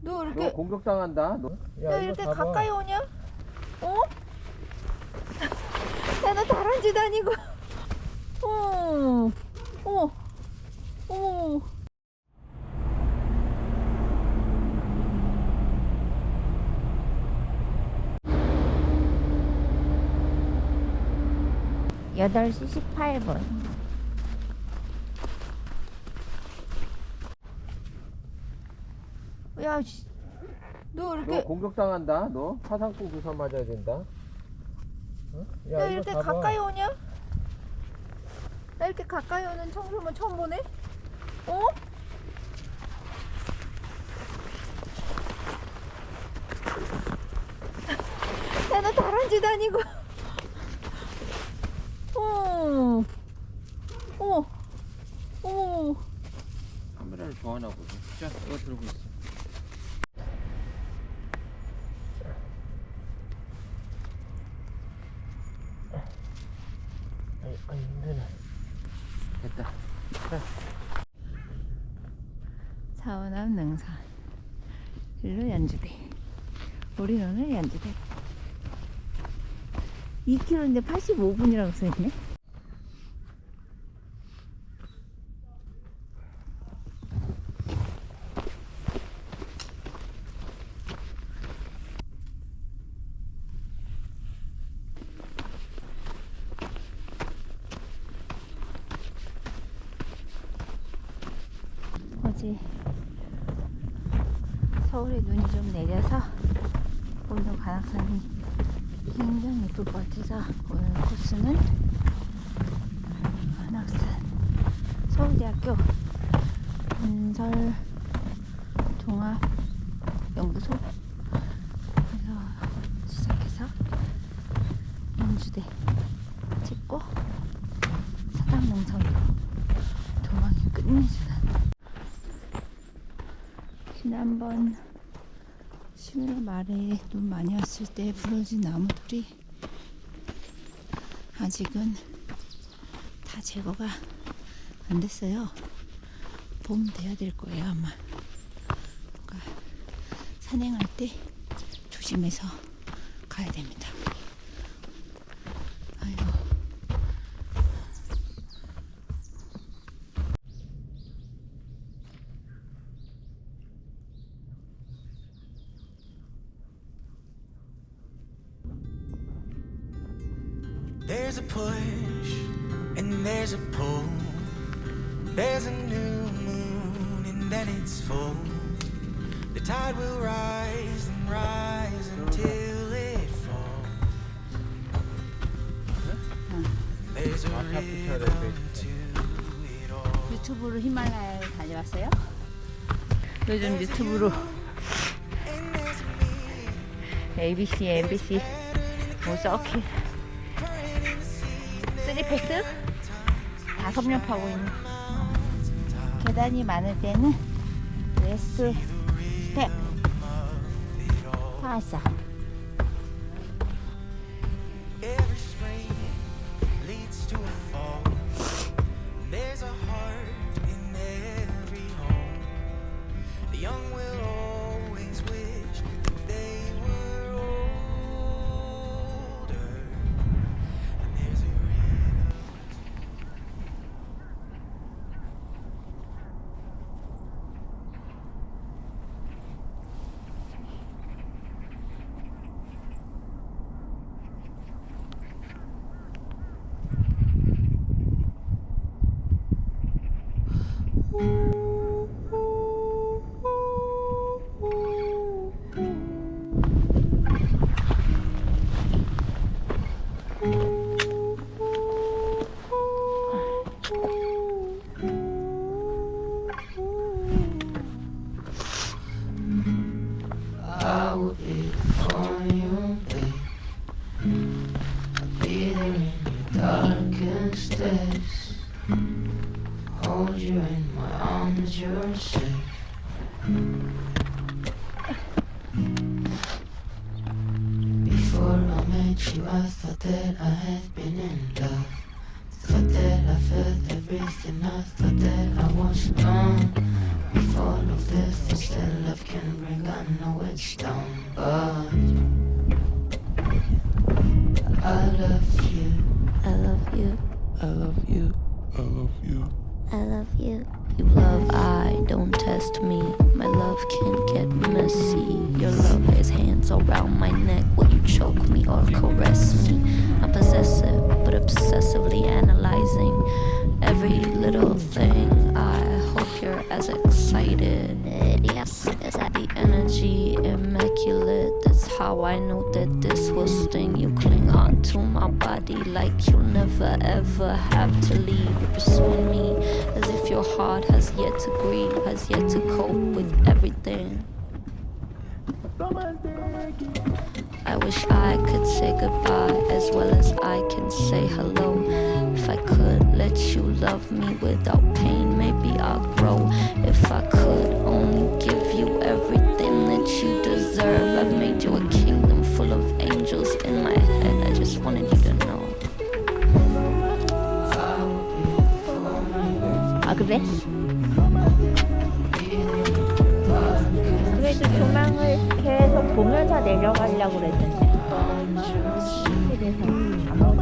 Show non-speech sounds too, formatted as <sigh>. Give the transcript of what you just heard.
너너 이렇게 공격당한다. 너. 너 이렇게 가까이 오냐? 어? 야너 다람쥐 다니고. 어. 어머. 어머. 여덟 시 십팔 분. 야, 씨. 너 너 이렇게 공격당한다. 너 화상풍 주사 맞아야 된다. 어? 야, 너 이거 이렇게 봐봐. 가까이 오냐? 나 이렇게 가까이 오는 청소만 처음 보네? 어? <laughs> 야, 너 다람쥐 다니고. <laughs> 어. 어머. 어머. 카메라를 좋아하나 보지. 자, 이거 들고 있어. 아이, 힘드네. 됐다. 사원암 능선. 일로 연주대. 우리 오늘 연주대. 2km인데 85분이라고 써있네. 어제 서울에 눈이 좀 내려서 오늘 관악산이 굉장히 예쁠 것 같아서 오늘 코스는 관악산 서울대학교 건설 종합 연구소 에서 시작해서 연주대 찍고 사당농성으로 도망이 끝내주는 지난번 11월 말에 눈 많이 왔을 때 부러진 나무들이 아직은 다 제거가 안 됐어요. 봄 돼야 될 거예요 아마. 그러니까 산행할 때 조심해서 가야 됩니다. There's a push and there's a pull. There's a new moon and then it's full. The tide will rise and rise until it falls. There's a 아, rhythm 돼 to it all. 유튜브로 히말라야에 다녀왔어요? 요즘 유튜브로 And there's me ABC, MBC 뭐 서킷 쓰리패스 다 섭렵하고 있는. 계단이 많을 때는 레스 스텝. 파사 I will be for you, babe. I'll be there in your darkest days. Hold you in my arms, you're safe. Before I met you, I thought that I had been in love. Thought that I felt everything, I thought that I was with all of this. that love can bring. I know it's dumb, but I love you. I love you. I love you. I love you. I love you. You love I, don't test me. My love can get messy. Your love has hands around my neck. Will you choke me or caress me? I'm possessive, but obsessively I know that this will sting. You cling on to my body like you'll never ever have to leave. You're pursuing me as if your heart has yet to grieve, has yet to cope with everything. I wish I could say goodbye as well as I can say hello. If I could let you love me without pain, maybe I'll grow. If I could only give you everything that you deserve, 그래도 조망을 계속 보면서 내려가려고 그랬는데. 그래서